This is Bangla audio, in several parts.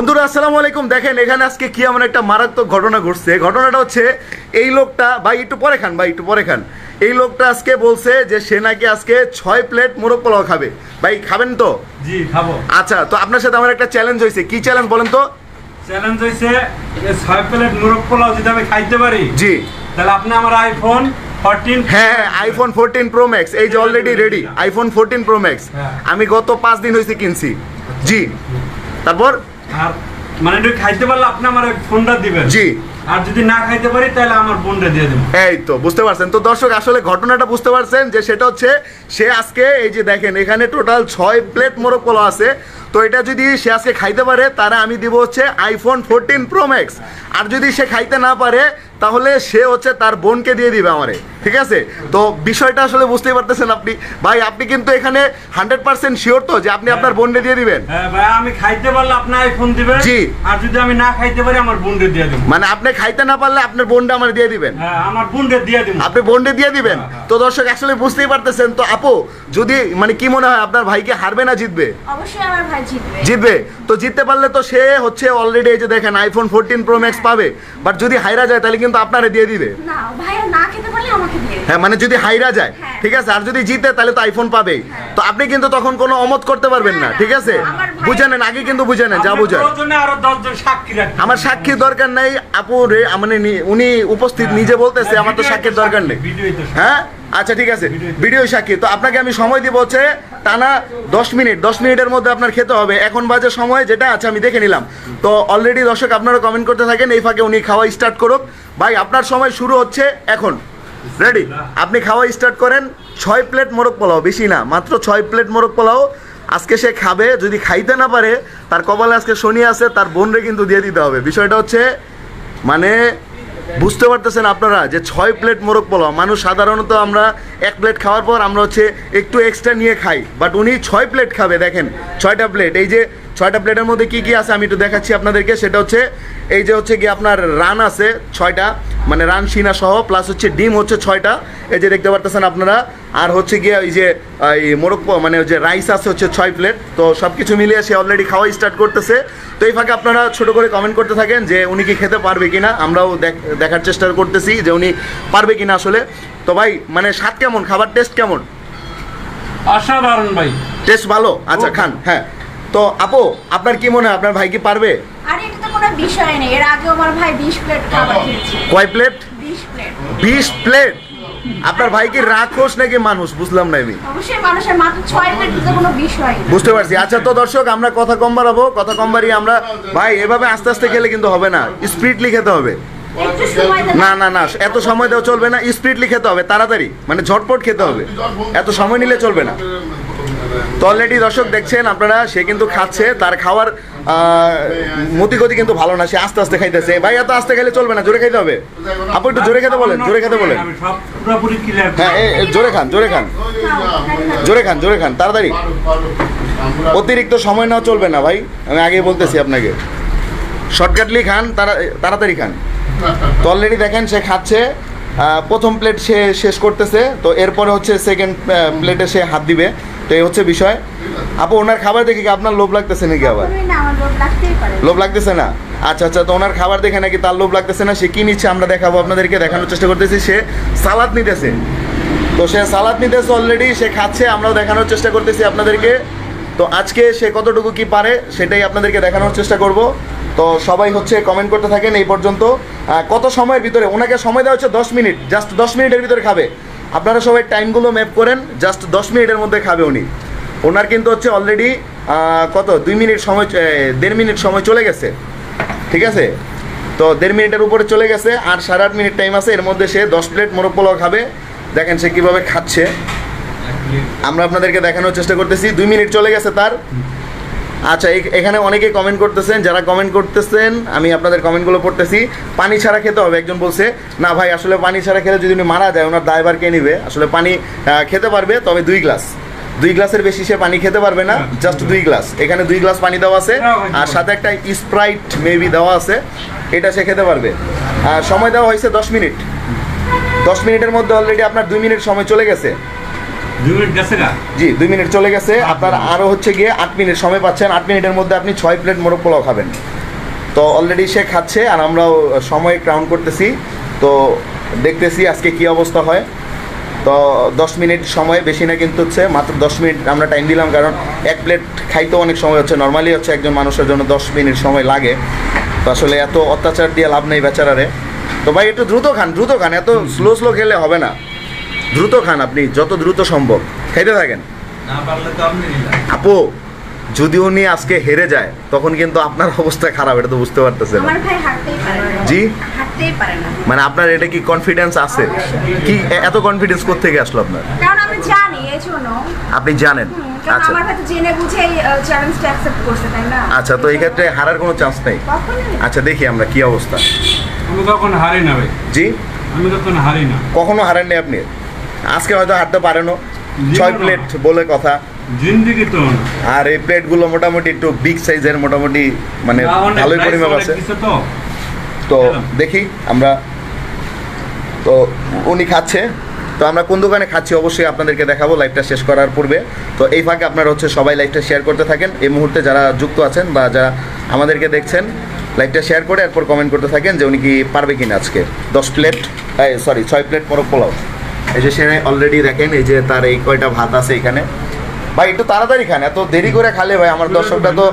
বন্ধুরা আসসালামু আলাইকুম। দেখেন এখানে আজকে কি এমন একটা মারাত্মক ঘটনা ঘটছে। ঘটনাটা হচ্ছে এই লোকটা ভাই একটু পরে খান ভাই একটু পরে খান। এই লোকটা আজকে বলছে যে সে নাকি আজকে ছয় প্লেট মোরগ পোলাও খাবে। ভাই খাবেন তো? জি খাব। আচ্ছা তো আপনার সাথে আমার একটা চ্যালেঞ্জ হয়েছে। কি চ্যালেঞ্জ বলেন তো? চ্যালেঞ্জ হয়েছে যে ছয় প্লেট মুরগ পোলাও যদি আমি খাইতে পারি জি। তাহলে আপনি আমার আইফোন হ্যাঁ আইফোন ফোরটিন প্রো ম্যাক্স এই যে already ready iPhone fourteen pro max. আমি গত পাঁচ দিন হয়েছে কিনছি। জি। তারপর? আর মানে একটু খাইতে পারলে আপনি আমার ফোনটা দিবেন। জি। আর যদি না খাইতে পারি তাহলে আমার বোনটা দিয়ে দেবেন এই তো বুঝতে পারছেন? তো দর্শক আসলে ঘটনাটা বুঝতে পারছেন যে সেটা হচ্ছে সে আজকে এই যে দেখেন এখানে টোটাল ছয় প্লেট মোরগ পোলাও আছে। তো এটা যদি সে আজকে খাইতে পারে তারা আমি দিব হচ্ছে আইফোন ফোরটিন প্রো ম্যাক্স আর যদি সে খাইতে না পারে তাহলে সে হচ্ছে তার বোনকে দিয়ে দিবে আমারে ঠিক আছে? তো বিষয়টা আসলে বুঝতেই পারতেছেন আপনি। ভাই আপনি কিন্তু এখানে হান্ড্রেড পার্সেন্ট শিওর তো যে আপনি আপনার বোনকে দিয়ে দিবেন? হ্যাঁ ভাই আমি খাইতে পারলে আপনি আইফোন দিবেন। জি। আর যদি আমি না খাইতে পারি আমার বোনটা দিয়ে দেবেন মানে আপনি খাইতে না পারলে আপনার বোনটা আমার দিয়ে দিবেন। হ্যাঁ আমার বোনটা দিয়ে দেবেন আপনি বন্ডে দিয়ে দিবেন। হ্যাঁ, তো দর্শক আসলে বুঝতেই পারতেছেন। তো আপু যদি মানে কি মনে হয় আপনার ভাইকে হারবে না জিতবে? অবশ্যই আমার ভাই জিতবে। জিতবে? তো জিততে পারলে তো সে হচ্ছে অলরেডি এই যে দেখেন আইফোন ফোরটিন প্রো ম্যাক্স পাবে। বাট যদি হাইরা যায় তাহলে কিন্তু আপনারে দিয়ে দিবে। না ভাইয়া না খেতে পারলে আমাকে দিয়ে হ্যাঁ মানে যদি হাইরা যায় হ্যাঁ। ঠিক আছে? আর যদি জিতে তাহলে তো আইফোন পাবেই। হ্যাঁ। তো আপনি কিন্তু তখন কোনো অমত করতে পারবেন না ঠিক আছে? বুঝে নেন আগে কিন্তু বুঝে নেন যা বুঝেন। সাক্ষী আমার সাক্ষীর দরকার নেই আপু রে মানে উনি উপস্থিত হ্যাঁ। নিজে বলতেছে আমার তো সাক্ষীর দরকার নেই। সাক্ষী, সাক্ষী। হ্যাঁ? আচ্ছা ঠিক আছে। ভিডিওই ভিডিও সাক্ষী। তো আপনাকে আমি সময় দিব হচ্ছে টানা দশ মিনিট। দশ মিনিটের মধ্যে আপনার খেতে হবে। এখন বাজে সময় যেটা আছে আমি দেখে নিলাম। তো অলরেডি দর্শক আপনারা কমেন্ট করতে থাকেন এই ফাঁকে উনি খাওয়া স্টার্ট করুক। ভাই আপনার সময় শুরু হচ্ছে এখন। রেডি আপনি খাওয়া স্টার্ট করেন। ছয় প্লেট মোরগ পোলাও বেশি না মাত্র ছয় প্লেট মোরগ পোলাও। আজকে সে খাবে যদি খাইতে না পারে তার কপালে আজকে শনি আছে তার বোনরে কিন্তু দিয়ে দিতে হবে। বিষয়টা হচ্ছে মানে বুঝতে পারতেছেন আপনারা যে ছয় প্লেট মোরগ পোলাও, মানুষ সাধারণত আমরা এক প্লেট খাওয়ার পর আমরা হচ্ছে একটু এক্সট্রা নিয়ে খাই। বাট উনি ছয় প্লেট খাবে, দেখেন, ছয়টা প্লেট। এই যে ছয়টা প্লেটের মধ্যে কি কি আছে আমি একটু দেখাচ্ছি আপনাদেরকে। সেটা হচ্ছে, এই যে হচ্ছে কি আপনার রান আছে ছয়টা। মানে রান সিনা সহ প্লাস হচ্ছে ডিম হচ্ছে ছয়টা। এই যে দেখতে পারতেছেন আপনারা আর হচ্ছে গিয়ে ওই যে এই মোরগ প- মানে ওই যে রাইস আছে হচ্ছে ছয় প্লেট তো সব কিছু মিলিয়ে সে অলরেডি খাওয়া স্টার্ট করতেছে। তো এই ফাঁকে আপনারা ছোট করে কমেন্ট করতে থাকেন যে উনি কি খেতে পারবে কিনা। আমরাও দেখ- দেখার চেষ্টা করতেছি যে উনি পারবে কিনা আসলে। তো ভাই মানে স্বাদ কেমন? খাবার টেস্ট কেমন? অসাধারণ ভাই। টেস্ট ভালো? আচ্ছা খান হ্যাঁ। তো আপু আপনার কি মনে হয়? আপনার ভাই কি পারবে? বিষয় নেই। এর আগে আমার ভাই বিশ প্লেট খাবার খেয়েছে। কয় প্লেট বিশ প্লেট বিশ প্লেট আপনার ভাই কি রাক্ষস নাকি মানুষ? বুঝলাম না আমি। অবশ্যই মানুষের মাত্র ছয় প্লেট কোনো বিষয় বুঝতে পারছি। আচ্ছা তো দর্শক আমরা কথা কম বাড়াবো। কথা কম বাড়িয়ে আমরা ভাই এভাবে আস্তে আস্তে খেলে কিন্তু হবে না। স্পিডলি খেতে হবে। না না না এত সময় দেওয়া চলবে না। স্পিডলি খেতে হবে তাড়াতাড়ি। মানে ঝটপট খেতে হবে। এত সময় নিলে চলবে না। তো অলরেডি দর্শক দেখছেন আপনারা সে কিন্তু খাচ্ছে। তার খাওয়ার মতিগতি কিন্তু ভালো না, সে আস্তে আস্তে খাইতেছে। ভাই, এত আস্তে খেলে চলবে না, জোরে খাইতে হবে। আপু, একটু জোরে খেতে বলেন, জোরে খেতে বলেন। হ্যাঁ জোরে খান জোরে খান। জোরে খান জোরে খান, তাড়াতাড়ি। অতিরিক্ত সময় নেওয়া চলবে না, ভাই। আমি আগেই বলতেছি আপনাকে। শর্টকাটলি খান, তাড়া- তাড়াতাড়ি খান। তো অলরেডি দেখেন, সে খাচ্ছে। প্রথম প্লেট সে শেষ করতেছে। তো এরপরে হচ্ছে সেকেন্ড প্লেটে সে হাত দিবে। তো এই হচ্ছে বিষয়। আপু ওনার খাবার দেখে কি আপনার লোভ লাগতেছে নাকি আবার? লোভ লাগতেছে না? আচ্ছা আচ্ছা তো ওনার খাবার দেখে নাকি তার লোভ লাগতেছে না? সে কি নিচ্ছে আমরা দেখাবো আপনাদেরকে দেখানোর চেষ্টা করতেছি। সে সালাদ নিতেছে। তো সে সালাদ নিতেছে অলরেডি সে খাচ্ছে আমরাও দেখানোর চেষ্টা করতেছি আপনাদেরকে। তো আজকে সে কতটুকু কি পারে সেটাই আপনাদেরকে দেখানোর চেষ্টা করব। তো সবাই হচ্ছে কমেন্ট করতে থাকেন এই পর্যন্ত। কত সময়ের ভিতরে? ওনাকে সময় দেওয়া হচ্ছে দশ মিনিট জাস্ট দশ মিনিটের ভিতরে খাবে। আপনারা সবাই টাইমগুলো ম্যাপ করেন জাস্ট দশ মিনিটের মধ্যে খাবে উনি। ওনার কিন্তু হচ্ছে অলরেডি কত? দুই মিনিট সময় দেড় মিনিট সময় চলে গেছে। ঠিক আছে? তো দেড় মিনিটের উপরে চলে গেছে, আর সাড়ে আট মিনিট টাইম আছে, এর মধ্যে সে দশ প্লেট মোরগ পোলাও খাবে। দেখেন সে কীভাবে খাচ্ছে। আমরা আপনাদেরকে দেখানোর চেষ্টা করতেছি, দুই মিনিট চলে গেছে তার। আচ্ছা এখানে অনেকে কমেন্ট করতেছেন যারা কমেন্ট করতেছেন আমি আপনাদের কমেন্টগুলো পড়তেছি। পানি ছাড়া খেতে হবে একজন বলছে না ভাই আসলে পানি ছাড়া খেলে যদি উনি মারা যায় ওনার দায়বার কে নিবে? আসলে পানি খেতে পারবে তবে দুই গ্লাস। দুই গ্লাসের বেশি সে পানি খেতে পারবে না জাস্ট দুই গ্লাস। এখানে দুই গ্লাস পানি দেওয়া আছে আর সাথে একটা স্প্রাইট মেবি দেওয়া আছে এটা সে খেতে পারবে। আর সময় দেওয়া হয়েছে দশ মিনিট। দশ মিনিটের মধ্যে অলরেডি আপনার দুই মিনিট সময় চলে গেছে। দুই মিনিট গেছে জি দুই মিনিট চলে গেছে। আপনার আরও হচ্ছে গিয়ে আট মিনিট সময় পাচ্ছেন। আট মিনিটের মধ্যে আপনি ছয় প্লেট মোরগ পোলাও খাবেন। তো অলরেডি সে খাচ্ছে আর আমরাও সময় ক্রাউন করতেছি। তো দেখতেছি আজকে কি অবস্থা হয়। তো দশ মিনিট সময় বেশি না কিন্তু হচ্ছে মাত্র দশ মিনিট আমরা টাইম দিলাম কারণ এক প্লেট খাইতে অনেক সময় হচ্ছে। নর্মালি হচ্ছে একজন মানুষের জন্য দশ মিনিট সময় লাগে। তো আসলে এত অত্যাচার দিয়ে লাভ নেই বেচারারে। তো ভাই একটু দ্রুত খান দ্রুত খান। এত স্লো স্লো খেলে হবে না। দ্রুত খান আপনি যত দ্রুত সম্ভব। খাইতে থাকেন। তো আপনি নিলেন। আপু যদি উনি আজকে হেরে যায় তখন কিন্তু আপনার অবস্থা খারাপ এটা তো বুঝতে পারতেছেন। আমার ভাই হাঁটতেই পারে না। জি? মানে আপনার এটা কি কনফিডেন্স আছে? কি এত কনফিডেন্স থেকে আসলো আপনার? কারণ আমি জানি আপনি জানেন? আচ্ছা। আমার জেনে বুঝে এই চ্যালেঞ্জটা অ্যাকসেপ্ট করছে তাই না? আচ্ছা তো এই ক্ষেত্রে হারার কোনো চান্স নেই। আচ্ছা দেখি আমরা কি অবস্থা। আমি কখন হারি না ভাই। জি? আমি কখন হারি না। কখনো হারেননি আপনি? আজকে হয়তো হারতে পারেনও ছয় প্লেট বলে কথা। জিন্দিগি তো। আর এই প্লেটগুলো মোটামুটি একটু বিগ সাইজের মোটামুটি মানে ভালোই পরিমাপ আছে। তো। দেখি আমরা। তো উনি খাচ্ছে। তো আমরা কোন দোকানে খাচ্ছি অবশ্যই আপনাদেরকে দেখাবো লাইভটা শেষ করার পূর্বে। তো এই ফাঁকে আপনারা হচ্ছে সবাই লাইভটা শেয়ার করতে থাকেন। এই মুহূর্তে যারা যুক্ত আছেন বা যারা আমাদেরকে দেখছেন লাইভটা শেয়ার করে এরপর কমেন্ট করতে থাকেন যে উনি কি পারবে কিনা আজকে। দশ প্লেট সরি ছয় প্লেট মোরগ পোলাও। এই যে সে অলরেডি দেখেন এই যে তার এই কয়টা ভাত আছে এখানে। ভাই একটু তাড়াতাড়ি খান এত দেরি করে খালে ভাই আমার দর্শকরা তো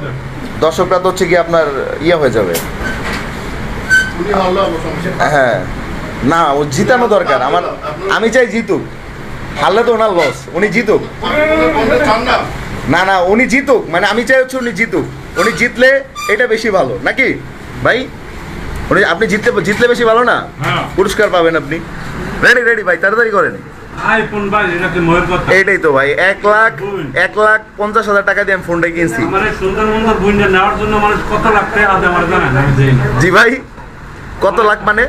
দর্শকরা তো হচ্ছে কি আপনার ইয়ে হয়ে যাবে। হ্যাঁ। না ও জিতানো দরকার আমার আমি চাই জিতুক। হারলে তো ওনার লস উনি জিতুক। না না উনি জিতুক মানে আমি চাই হচ্ছে উনি জিতুক। উনি জিতলে এটা বেশি ভালো নাকি? ভাই উনি আপনি জিততে জিতলে বেশি ভালো না? হ্যাঁ। পুরস্কার পাবেন আপনি। রেডি রেডি ভাই তাড়াতাড়ি করেন। এইটাই তো ভাই এক লাখ এক লাখ পঞ্চাশ হাজার টাকা দিয়ে আমি ফোনটা কিনছি। জি ভাই কত লাখ মানে?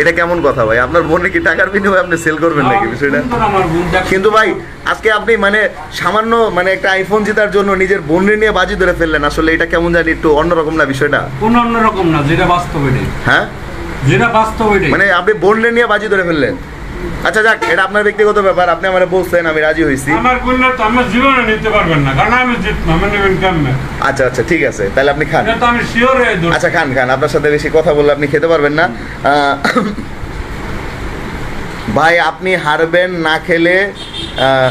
এটা কেমন কথা ভাই? আপনার বোনে কি টাকার বিনিময়ে আপনি সেল করবেন নাকি বিষয়টা? কিন্তু ভাই আজকে আপনি মানে সামান্য মানে একটা আইফোন জেতার জন্য নিজের বোনরে নিয়ে বাজি ধরে ফেললেন। আসলে এটা কেমন জানি একটু অন্যরকম না বিষয়টা? কোন অন্যরকম না যেটা বাস্তব হ্যাঁ? যেটা বাস্তব এটাই। মানে আপনি বোনরে নিয়ে বাজি ধরে ফেললেন। আচ্ছা যাক এটা আপনার ব্যক্তিগত ব্যাপার আপনি আমার বলছেন আমি রাজি হয়েছি আমার বুঞ্জা তো আমার জীবনে নিতে পারবেন না কারণ আমি জিতবো আমি নেবেন কেমনে? আচ্ছা আচ্ছা ঠিক আছে তাহলে আপনি খান। এটা তো আমি শিওর হয়ে ধরছি। আচ্ছা খান খান আপনার সাথে বেশি কথা বললে আপনি খেতে পারবেন না। আহ, ভাই আপনি হারবেন না খেলে আহ,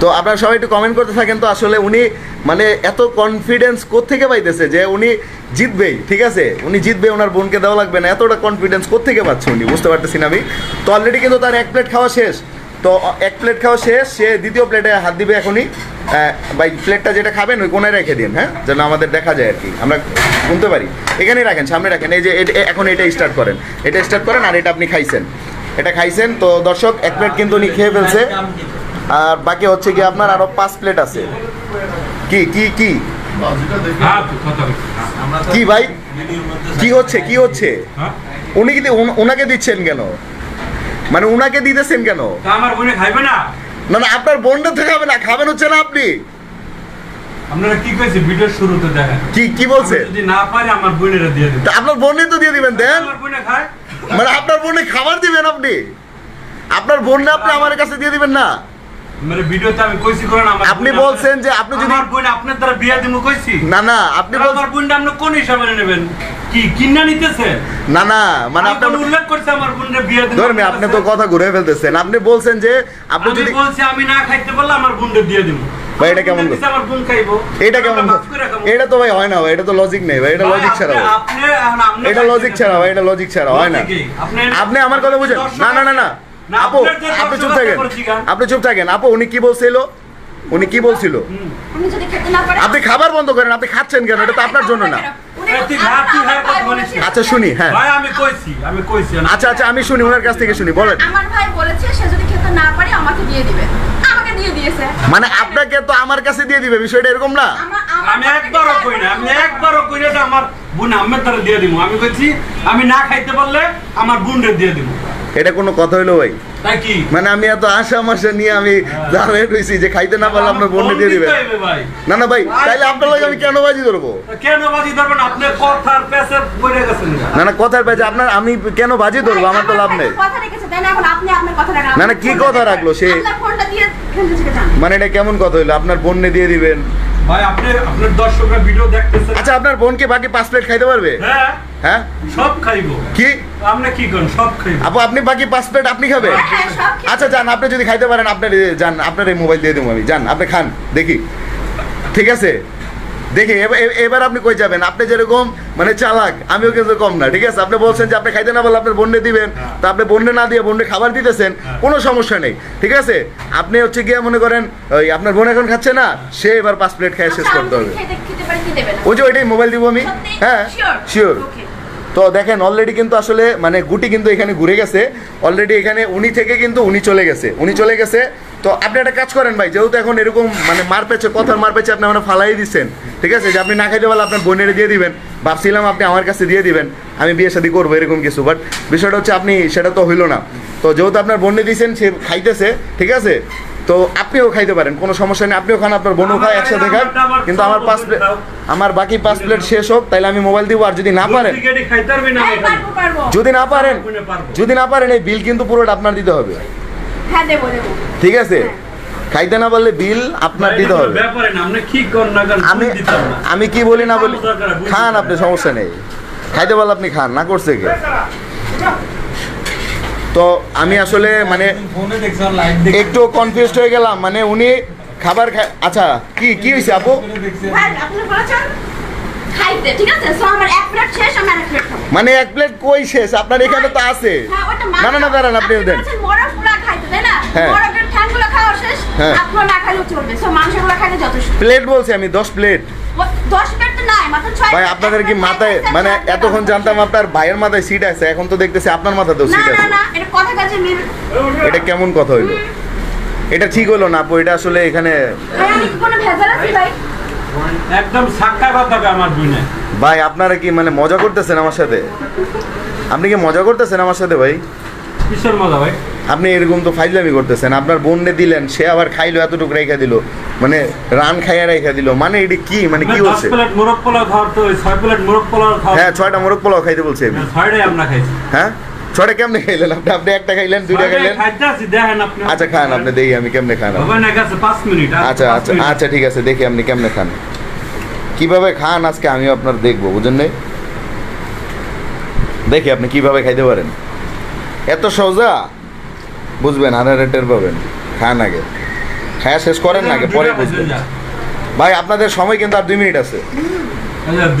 তো আপনারা সবাই একটু কমেন্ট করতে থাকেন তো আসলে উনি মানে এত কনফিডেন্স কোত্থেকে পাইতেছে যে উনি জিতবেই, ঠিক আছে? উনি জিতবে, ওনার বোনকে দেওয়া লাগবে না। এতটা কনফিডেন্স কোত্থেকে পাচ্ছে উনি? বুঝতে পারতেছি না আমি। তো অলরেডি কিন্তু তার এক প্লেট খাওয়া শেষ। তো এক প্লেট খাওয়া শেষ, সে দ্বিতীয় প্লেটে হাত দিবে এখনই। ভাই প্লেটটা যেটা খাবেন, ওই কোনায় রেখে দিন হ্যাঁ? যেন আমাদের দেখা যায় আর কি। আমরা শুনতে পারি। এখানেই রাখেন, সামনে রাখেন। এই যে এখন এটা স্টার্ট করেন। এটা স্টার্ট করেন আর এটা আপনি খাইছেন। এটা খাইছেন। তো দর্শক, এক প্লেট কিন্তু উনি খেয়ে ফেলছে। আর বাকি হচ্ছে কি আপনার আরও পাঁচ প্লেট আছে। কি কি কি? হ্যাঁ। কি ভাই? কি হচ্ছে কি হচ্ছে? হ্যাঁ? উনি কি উনাকে দিচ্ছেন কেন? মানে উনাকে দিতেছেন কেন? তা আমার বোনে খাইবে না। না না আপনার বোনটা হবে না খাবেন হচ্ছে না আপনি। আপনারা কি কইছে? ভিডিওর শুরুতে দেখেন। কি কি বলছে? যদি না পারি আমার বোনেরা দিয়ে দেবেন আপনার বোনে তো দিয়ে দিবেন দেন। আমার বোনে খায়? মানে আপনার বোনে খাবার দিবেন আপনি? আপনার বোনটা আপনি আমার কাছে দিয়ে দিবেন না? মানে আপনি বলছেন যে আপনি যদি আমার বোন আপনার দ্বারা বিয়া দিমু কইছি? না না আপনি আমার বোনটা আপনি কোন হিসাবে নেবেন? কি কিন্না নিতেছে? না না মানে কোন উল্লেখ করছে আমার বিয়া দিমু ধর্মে আপনি তো কথা ঘুরে ফেলতেছেন। আপনি বলছেন যে আপনি যদি বলছি আমি না খাইতে পারলে আমার বোনটা দিয়ে দিমু। ভাই, এটা কেমন? এটা কেমন। এটা তো ভাই হয় না ভাই এটা তো লজিক নেই ভাই এটা লজিক ছাড়া আপনি-। আপনি আপনি এটা লজিক ছাড়া ভাই এটা লজিক ছাড়া হয় না। আপনি- আপনি আমার কথা বুঝেন। না না না না, আপু আপনি চুপ থাকেন। আপনি চুপ থাকেন। আপু উনি কি বলছিল? উনি কি বলছিল? উনি যদি খেতে না পারে আপনি খাবার বন্ধ করেন আপনি খাচ্ছেন কেন? এটা তো আপনার জন্য না। আচ্ছা শুনি হ্যাঁ। আমি কইছি আমি কইছি আচ্ছা আচ্ছা আমি শুনি ওনার কাছ থেকে শুনি বলেন। আমার ভাই বলেছে সে যদি খেতে না পারে আমাকে দিয়ে দিবে। আমাকে দিয়ে দিয়েছে। মানে আপনাকে তো আমার কাছে দিয়ে দিবে বিষয়টা এরকম না? আমি একবারও কই না আমি একবারও কই না এটা আমার বোন আম্মের দ্বারা দিয়ে দিব আমি কইছি আমি না খাইতে পারলে আমার বোনরে দিয়ে দিব এটা কোনো কথা হইল ভাই? মানে আমি এত আশা মাসা নিয়ে আমি হ্যাঁ। রয়েছি যে খাইতে না পারলে আপনার বোন দিয়ে দিবেন। না না ভাই তাইলে আপনার লাগে আমি কেন বাজি ধরবো? কেন বাজি ধরবেন? আপনি কথার পেছে পড়ে গেছেন না না কথার পেছে আপনার আমি কেন বাজি ধরবো? আমার তো লাভ নেই। কথা রেখেছে তাই না? এখন আপনি আপনার কথা রাখেন। না, না, কি কথা রাখল সে? আপনার ফোনটা দিয়ে খেলতে শিখে যান মানে এটা কেমন কথা হইল? আপনার বোননে দিয়ে দিবেন। ভাই আপনি আপনার দর্শকরা ভিডিও দেখতেছেন আচ্ছা আপনার বোনকে বাকি পাঁচ প্লেট খাইতে পারবে? হ্যাঁ। হ্যাঁ? সব খাইবো। কি? আপনি কি করেন সব খাইবো। আপু আপনি বাকি পাঁচ প্লেট আপনি খাবেন? হ্যাঁ, হ্যাঁ, আচ্ছা যান আপনি যদি খাইতে পারেন আপনার যান আপনার এই মোবাইল দিয়ে দেবো আমি। যান আপনি খান দেখি। ঠিক আছে? দেখি এবার এবার আপনি কই যাবেন? আপনি যেরকম মানে চালাক আমিও কিন্তু কম না ঠিক আছে? আপনি বলছেন যে আপনি খাইতে না বলে আপনার বন্যে দিবেন। হ্যাঁ। তা আপনি বন্যে না দিয়ে বন্যে খাবার দিতেছেন কোনো সমস্যা নেই ঠিক আছে? আপনি হচ্ছে গিয়ে মনে করেন ওই আপনার বোন এখন খাচ্ছে না সে এবার পাঁচ প্লেট খেয়ে শেষ আচ্ছা, করতে হবে। ওই যে ওইটাই মোবাইল দিব আমি? হ্যাঁ? শিওর. তো দেখেন অলরেডি কিন্তু আসলে মানে গুটি কিন্তু এখানে ঘুরে গেছে। অলরেডি এখানে উনি থেকে কিন্তু উনি চলে গেছে। উনি চলে গেছে। তো আপনি একটা কাজ করেন ভাই, যেহেতু এখন এরকম মানে মার পেছে, কথার মার পেছে আপনি মানে ফালাই দিচ্ছেন ঠিক আছে? যে আপনি না খাইতে পারলে আপনার বোনের দিয়ে দিবেন। ভাবছিলাম আপনি আমার কাছে দিয়ে দিবেন। আমি বিয়ে শাদী করব এরকম কিছু বাট বিষয়টা হচ্ছে আপনি, সেটা তো হইল না। তো যেহেতু আপনার বোনে দিয়েছেন সে খাইতেছে, ঠিক আছে? তো আপনিও খাইতে পারেন কোনো সমস্যা নেই। আপনিও খান আপনার বোনও খায় একসাথে খান কিন্তু আমার পাঁচ প্লেট আমার বাকি পাঁচ প্লেট শেষ হোক তাহলে আমি মোবাইল দিব। আর যদি না পারেন। যদি না পারেন। যদি না পারেন এই বিল কিন্তু পুরোটা আপনার দিতে হবে। হ্যাঁ, দেবো, দেবো। ঠিক আছে? খাইতে না পারলে বিল আপনার দিতে হবে। ব্যাপারে না। আপনি কি করেন না করেন আমি আমি কি বলি না বলি খান আপনি সমস্যা নেই। খাইতে পারলে আপনি খান না করছে কে? তো আমি আসলে মানে একটু কনফিউজ হয়ে গেলাম মানে উনি খাবার খায় আচ্ছা কি কি হয়েছে আপু ভাই, আপনি বলেছেন খাইতে, ঠিক আছে? So, আমার এক প্লেট শেষ, আমি আরেক প্লেট খাব। মানে এক প্লেট কই শেষ আপনার এখানে তো আছে হ্যাঁ, না না না দাঁড়ান আপনি দেন না? হ্যাঁ। মোরগের খাওয়া শেষ, হ্যাঁ। না খাইলেও চলবে। So, মাংসগুলো খাইলে যথেষ্ট। প্লেট বলছি আমি দশ প্লেট দশ প্লেট ভাই আপনাদের কি মাথায় মানে এতক্ষণ জানতাম আপনার ভাইয়ের মাথায় সিট আছে এখন তো দেখতেছি আপনার মাথাতেও সিট আছে। এটা কেমন কথা হইল? এটা ঠিক হলো না আপু? এটা আসলে এখানে একদম সাক্ষা কথা আমার ভাই আপনারা কি মানে মজা করতেছেন আমার সাথে? আপনি কি মজা করতেছেন আমার সাথে ভাই? কিসের মজা ভাই? আপনি এরকম তো ফাইজলামি করতেছেন। আপনার বোননে দিলেন সে আবার খাইলো এতটুকু রেখে দিল। মানে রান খাইয়া রেখে দিল। মানে এটা কি? মানে কি হচ্ছে? হ্যাঁ ছয়টা মোরগ পোলাও খাইতে বলছে আমি। খাইছি। হ্যাঁ? ছয়টা কেমনে খাইলেন আপনি? আপনি একটা খাইলেন দুইটা খাইলেন? আচ্ছা খান আপনি দেখি আমি কেমনে খান? আচ্ছা আচ্ছা আচ্ছা ঠিক আছে দেখি আপনি কেমনে খান। কীভাবে খান আজকে আমিও আপনার দেখব বুঝেন দেখি আপনি কীভাবে খাইতে পারেন। এত সোজা? বুঝবেন হাজার রেটের পাবেন। খান আগে। খায়া শেষ করেন না আগে পরে বুঝবেন। ভাই আপনাদের সময় কিন্তু আর দুই মিনিট আছে।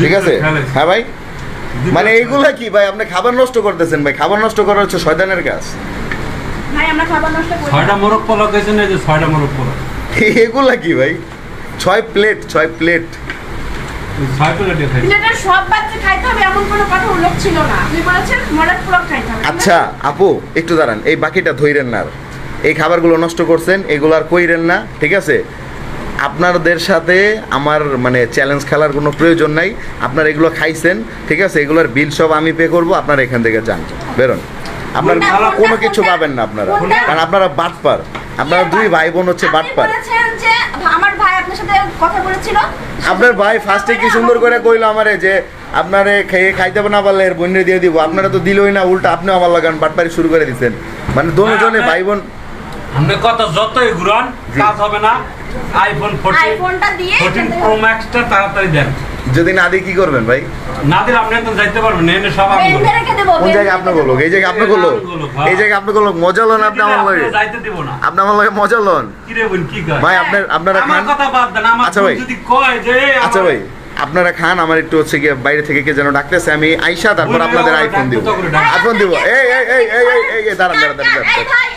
ঠিক আছে? হ্যাঁ ভাই? মানে। এইগুলা কি? ভাই আপনি খাবার নষ্ট করতেছেন ভাই। খাবার নষ্ট করা হচ্ছে শয়তানের কাজ। ভাই আমরা খাবার নষ্ট করি ছয়টা মোরগ পোলাও খাইছেন এই যে ছয়টা মোরগ পোলাও। এগুলা কি ভাই? ছয় প্লেট ছয় প্লেট আচ্ছা আপু একটু দাঁড়ান। এই বাকিটা ধইরেন না আর। এই খাবারগুলো নষ্ট করছেন এগুলো আর কইরেন না ঠিক আছে? আপনাদের সাথে আমার মানে চ্যালেঞ্জ খেলার কোনো প্রয়োজন নাই। আপনারা এগুলো খাইছেন ঠিক আছে? এগুলোর বিল সব আমি পে করব আপনারা এখান থেকে যান। বেরোন। আপনার কোনো কিছু পাবেন না আপনারা। কারণ আপনারা বাটপার। আপনারা দুই ভাই বোন হচ্ছে বাটপার। আমার ভাই আপনার সাথে কথা বলেছিল। আপনার ভাই ফার্স্টে কি সুন্দর করে কইলো আমারে যে আপনারে খেয়ে খাইতে না পারলে এর বোনে দিয়ে দিব। আপনারা তো দিলই না উল্টা আপনি আমার লাগান বাটপারি শুরু করে দিচ্ছেন মানে দোনোজনে ভাই বোন আপনি কথা যতই ঘুরান কাজ হবে না। আইফোন ফোরটিন আইফোনটা দিয়ে ফোরটিন প্রো ম্যাক্সটা তাড়াতাড়ি দেন। যদি না দিই কি করবেন ভাই না দিলে আপনি তো যাইতে পারবেন এনে সব আমি বেঁধে রেখে দেবো কোন জায়গায় আপনি বলো এই জায়গায় আপনি বলো এই জায়গায় আপনি বলো মজা লন আপনি আমার লাগে যাইতে দিব না আপনি আমার লাগে মজা লন কি রে বোন কি কয় ভাই আপনার আপনারা আমার খান কথা বাদ দেন আমার আচ্ছা ভাই। যদি কয় যে আচ্ছা ভাই আপনারা খান আমার একটু হচ্ছে গিয়ে বাইরে থেকে কে যেন ডাকতেছে আমি আইসা তারপর আপনাদের আইফোন দিব। আইফোন দিব এই এই এই এই এই দাঁড়ান দাঁড়ান দাঁড়ান দাঁড়ান।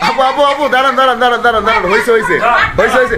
আপু আপু আপু দাঁড়ান দাঁড়ান দাঁড়ান দাঁড়ান দাঁড়ান হয়েছে হয়েছে হয়েছে হয়েছে